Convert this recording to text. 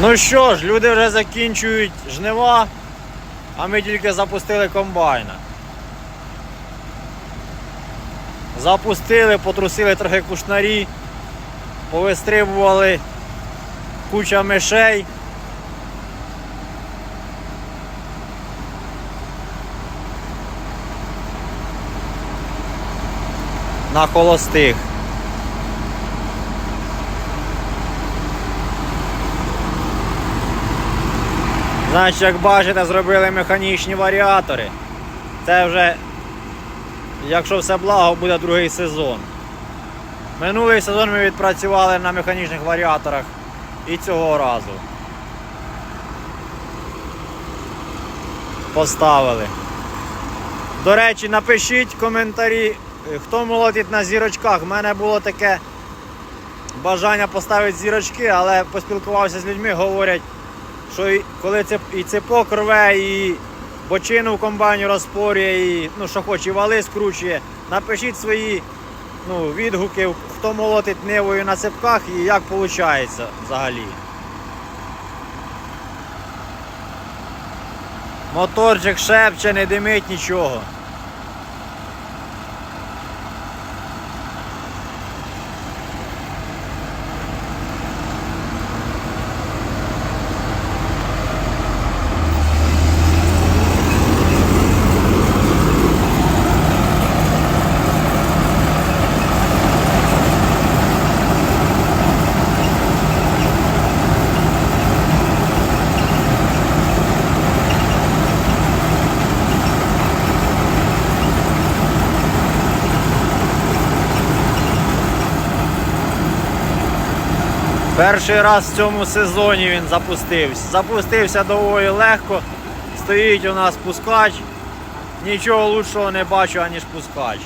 Ну що ж, люди вже закінчують жнива, а ми тільки запустили комбайна. Запустили, потрусили трохи кушнарі, повистрибували куча мишей. На холостих. Значить, як бачите, зробили механічні варіатори. Це вже, якщо все благо, буде другий сезон. Минулий сезон ми відпрацювали на механічних варіаторах і цього разу. Поставили. До речі, напишіть коментарі, хто молотить на зірочках. У мене було таке бажання поставити зірочки, але поспілкувався з людьми, говорять, що і- коли це і цепок рве, і бочину в комбайні розпорює, і ну що хоче, і вали скручує. Напишіть свої ну, відгуки, хто молотить нивою на цепках і як виходить взагалі. Моторчик шепче, не димить нічого. Перший раз в цьому сезоні він запустився. Запустився доволі легко. Стоїть у нас пускач. Нічого лучшого не бачу, аніж пускач.